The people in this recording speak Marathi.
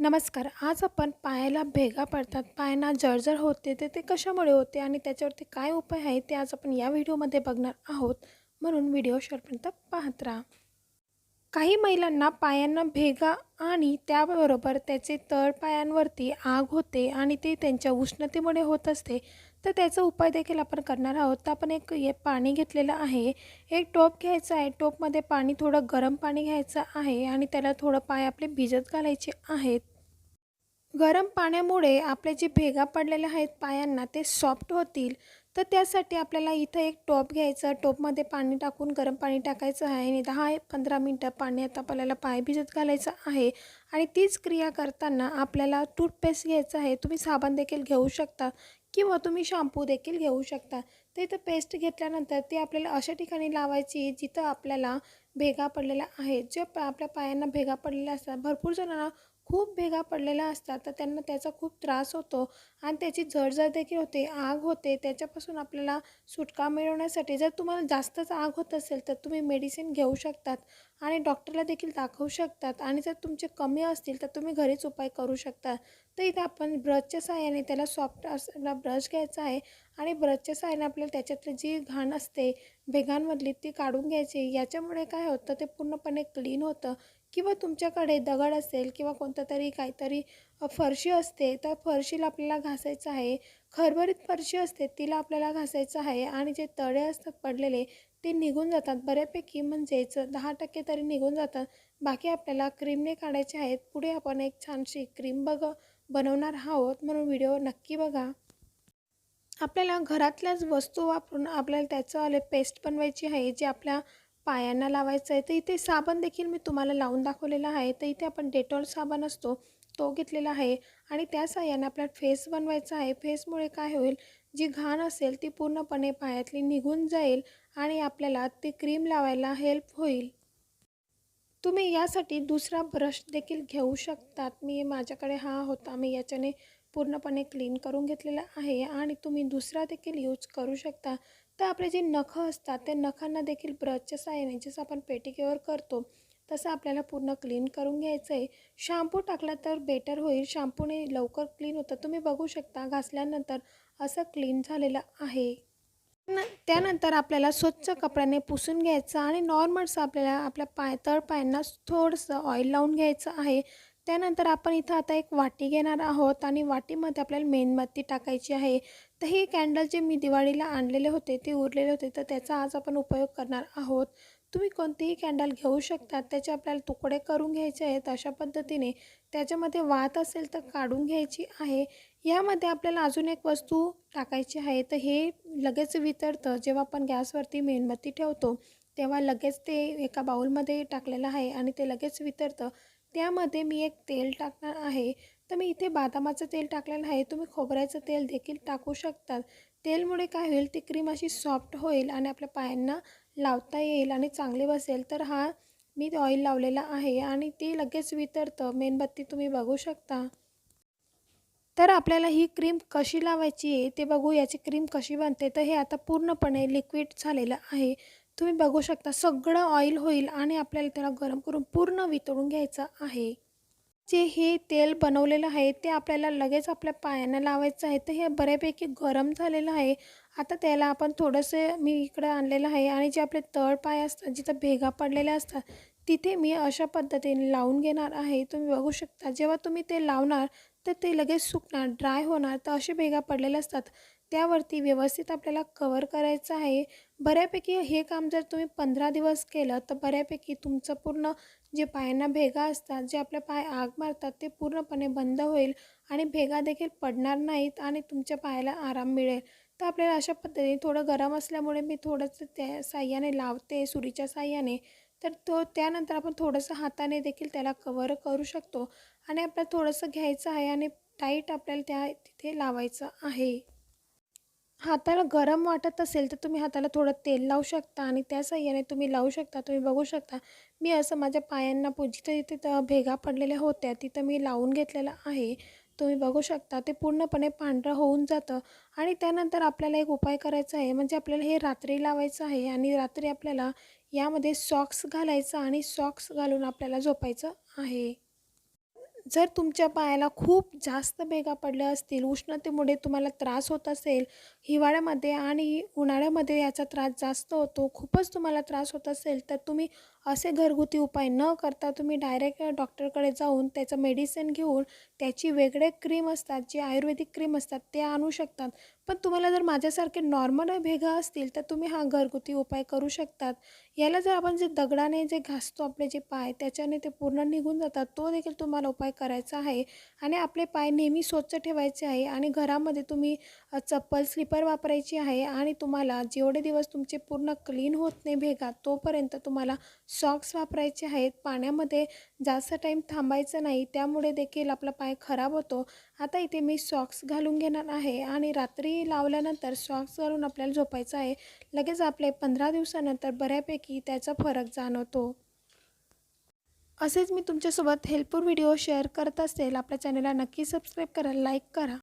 नमस्कार आज आपण पायाला भेगा पडतात पायांना जळजळ होते ते ते कशामुळे होते आणि त्याच्यावरती काय उपाय आहे ते आज आपण या व्हिडिओमध्ये बघणार आहोत. म्हणून व्हिडिओ शेवटपर्यंत पाहत राहा. काही महिलांना पायांना भेगा आणि त्याबरोबर त्याचे तळ पायांवरती आग होते आणि ते त्यांच्या उष्णतेमुळे होत असते. तर त्याचा उपाय देखील आपण करणार आहोत. तर आपण एक पाणी घेतलेलं आहे. एक टोप घ्यायचा आहे. टोपमध्ये पाणी थोडं गरम पाणी घ्यायचं आहे आणि त्याला थोडं पाय आपले भिजत घालायचे आहेत. गरम पाण्यामुळे आपले जे भेगा पडलेले आहेत पायांना ते सॉफ्ट होतील. तर त्यासाठी आपल्याला इथं एक टोप घ्यायचं. टोपमध्ये पाणी टाकून गरम पाणी टाकायचं आहे आणि दहा पंधरा मिनटं पाण्यात आपल्याला पाय भिजत घालायचं आहे. आणि तीच क्रिया करताना आपल्याला टूथपेस्ट घ्यायचं आहे. तुम्ही साबण देखील घेऊ शकता किंवा तुम्ही शॅम्पू देखील घेऊ शकता. तर इथं पेस्ट घेतल्यानंतर ती आपल्याला अशा ठिकाणी लावायची जिथं आपल्याला भेगा पडलेल्या आहेत जे आपल्या पायांना भेगा पडलेल्या असतात. भरपूर जणांना खूप भेगा पडलेल्या असतात तर त्यांना त्याचा खूप त्रास होतो आणि त्याची जळजळ देखील होते आग होते. त्याच्यापासून आपल्याला सुटका मिळवण्यासाठी जर तुम्हाला जास्तच आग होत असेल तर तुम्ही मेडिसिन घेऊ शकतात आणि डॉक्टरला देखील दाखवू शकतात आणि जर तुमचे कमी असतील तर तुम्ही घरीच उपाय करू शकता. तर इथे आपण ब्रशच्या सहाय्याने त्याला सॉफ्ट असला ब्रश घ्यायचा आहे आणि ब्रशच्या सहाय्याने आपल्याला त्याच्यातली जी घाण असते भेगांमधली ती काढून घ्यायची. याच्यामुळे काय होतं ते पूर्णपणे क्लीन होतं. किंवा तुमच्याकडे दगड असेल किंवा कोणतं तरी काहीतरी फरशी असते तर फरशीला आपल्याला घासायचं आहे. खरबरीत फरशी असते तिला आपल्याला घासायचं आहे आणि जे तळे असतात पडलेले ते निघून जातात. बऱ्यापैकी म्हणजेच दहा टक्के तरी निघून जातात. बाकी आपल्याला क्रीमने काढायचे आहेत. पुढे आपण एक छानशी क्रीम बघ बनवणार आहोत म्हणून व्हिडिओ नक्की बघा. आपल्याला घरातल्याच वस्तू वापरून आपल्याला त्याचं आले पेस्ट बनवायची आहे जे आपल्या पायांना लावायचं आहे. तर इथे साबण देखील मी तुम्हाला लावून दाखवलेला आहे. तर इथे आपण डेटॉल साबण असतो तो घेतलेला आहे. आणि त्या साह्याने आपल्याला फेस बनवायचा आहे. फेसमुळे काय होईल जी घाण असेल ती पूर्णपणे पायातली निघून जाईल आणि आपल्याला ती क्रीम लावायला हेल्प होईल. तुम्ही यासाठी दुसरा ब्रश देखील घेऊ शकतात. मी माझ्याकडे हा होता. मी याच्याने पूर्णपणे क्लीन करून घेतलेला आहे. आणि तुम्ही दुसरा देखील यूज करू शकता. तर आपले जे नखं असतात त्या नखांना देखील ब्रशच्या साहाय्याने जसं आपण पेटिकेवर करतो तसं आपल्याला पूर्ण क्लीन करून घ्यायचं आहे शॅम्पू टाकला तर बेटर होईल. शॅम्पूने लवकर क्लीन होतं. तुम्ही बघू शकता घासल्यानंतर असं क्लीन झालेलं आहे. न त्यानंतर आपल्याला स्वच्छ कपड्याने पुसून घ्यायचं आणि नॉर्मलचं आपल्याला आपल्या पाय तळ पायांना थोडंसं ऑइल लावून घ्यायचं आहे. त्यानंतर आपण इथं आता एक वाटी घेणार आहोत आणि वाटीमध्ये आपल्याला मेणबत्ती टाकायची आहे. तर हे कॅन्डल जे मी दिवाळीला आणलेले होते ते उरलेले होते तर त्याचा आज आपण उपयोग करणार आहोत. तुम्ही कोणतेही कॅन्डल घेऊ शकता त्याचे आपल्याला तुकडे करून घ्यायचे आहेत अशा पद्धतीने. त्याच्यामध्ये वात असेल तर काढून घ्यायची आहे. यामध्ये आपल्याला अजून एक वस्तू टाकायची आहे तर हे लगेच वितरतं जेव्हा आपण गॅसवरती मेणबत्ती ठेवतो. तेव्हा लगेच ते एका बाऊलमध्ये टाकलेलं आहे आणि ते लगेच वितरतं. त्यामध्ये मी एक तेल टाकणार आहे. तर मी इथे बदामाचं तेल टाकलेलं आहे. तुम्ही खोबऱ्याचं तेल देखील टाकू शकतात. तेलमुळे काय होईल ती क्रीम अशी सॉफ्ट होईल आणि आपल्या पायांना लावता येईल आणि चांगली बसेल. तर हा मी ऑइल लावलेला आहे आणि ते लगेच वितरतं. मेणबत्ती तुम्ही बघू शकता. तर आपल्याला ही क्रीम कशी लावायची आहे ते बघू. याची क्रीम कशी बनते? तर हे आता पूर्णपणे लिक्विड झालेलं आहे. तुम्ही बघू शकता सगळं ऑइल होईल आणि आपल्याला त्याला गरम करून पूर्ण वितळून घ्यायचं आहे. जे हे तेल बनवलेलं आहे ते आपल्याला लगेच आपल्या पायांना लावायचं आहे. तर हे बऱ्यापैकी गरम झालेलं आहे. आता त्याला आपण थोडंसं मी इकडं आणलेलं आहे आणि जे आपले तळ पाय असतात जिथं भेगा पडलेल्या असतात तिथे मी अशा पद्धतीने लावून घेणार आहे. तुम्ही बघू शकता जेव्हा तुम्ही ते लावणार तर ते लगेच सुकणार ड्राय होणार. तर असे भेगा पडलेले असतात. त्यावरती व्यवस्थित आपल्याला कवर करायचं आहे. बऱ्यापैकी हे काम जर तुम्ही पंधरा दिवस केलं तर बऱ्यापैकी तुमचं पूर्ण जे पायांना भेगा असतात जे आपल्या पाय आग मारतात ते पूर्णपणे बंद होईल आणि भेगा देखील पडणार नाहीत आणि तुमच्या पायाला आराम मिळेल. तर आपल्याला अशा पद्धतीने थोडं गरम असल्यामुळे मी थोडंसं त्या साह्याने लावते सुरीच्या साह्याने. तर तो त्यानंतर आपण थोडंसं हाताने देखील त्याला कवर करू शकतो आणि आपल्याला थोडंसं घ्यायचं आहे आणि टाईट आपल्याला त्या तिथे लावायचं आहे. हाताला गरम वाटत असेल तर तुम्ही हाताला थोडं तेल लावू शकता आणि त्या साह्याने तुम्ही लावू शकता तुम्ही बघू शकता. मी असं माझ्या पायांना पु जिथं तिथं भेगा पडलेल्या होत्या तिथं मी लावून घेतलेलं आहे. तुम्ही बघू शकता ते पूर्णपणे पांढरं होऊन जातं आणि त्यानंतर आपल्याला एक उपाय करायचा आहे म्हणजे आपल्याला हे रात्री लावायचं आहे आणि रात्री आपल्याला यामध्ये सॉक्स घालायचं आणि सॉक्स घालून आपल्याला झोपायचं आहे. जर तुमच्या पायाला खूप जास्त भेगा पडल्या असतील उष्णतेमुळे तुम्हाला त्रास होत असेल हिवाळ्यामध्ये आणि उन्हाळ्यामध्ये याचा त्रास जास्त होतो खूपच तुम्हाला त्रास होत असेल तर तुम्ही असे घरगुती उपाय न करता तुम्ही डायरेक्ट डॉक्टरकडे जाऊन त्याचं मेडिसिन घेऊन त्याची वेगळे क्रीम असतात जे आयुर्वेदिक क्रीम असतात ते आणू शकतात. पण तुम्हाला जर माझ्यासारखे नॉर्मल भेगा असतील तर तुम्ही हा घरगुती उपाय करू शकतात. याला जर आपण जे दगडाने जे घासतो आपले जे पाय त्याच्याने ते पूर्ण निघून जातात तो देखील तुम्हाला उपाय करायचा आहे. आणि आपले पाय नेहमी स्वच्छ ठेवायचे आहे आणि घरामध्ये तुम्ही चप्पल स्लीपर वापरायची आहे आणि तुम्हाला जेवढे दिवस तुमचे पूर्ण क्लीन होत नाही भेगा तोपर्यंत तुम्हाला सॉक्स वापरायचे आहेत. पाण्यामध्ये जास्त टाईम थांबायचं नाही त्यामुळे देखील आपला पाय खराब होतो. आता इथे मी सॉक्स घालून घेणार आहे आणि रात्री लावल्यानंतर सॉक्स घालून आपल्याला झोपायचं आहे. लगेच आपले पंधरा दिवसानंतर बऱ्यापैकी त्याचा फरक जाणवतो. असेच मी तुमच्यासोबत हेल्पफुल व्हिडिओ शेअर करत असेल आपल्या चॅनलला नक्की सबस्क्राईब करा लाईक करा.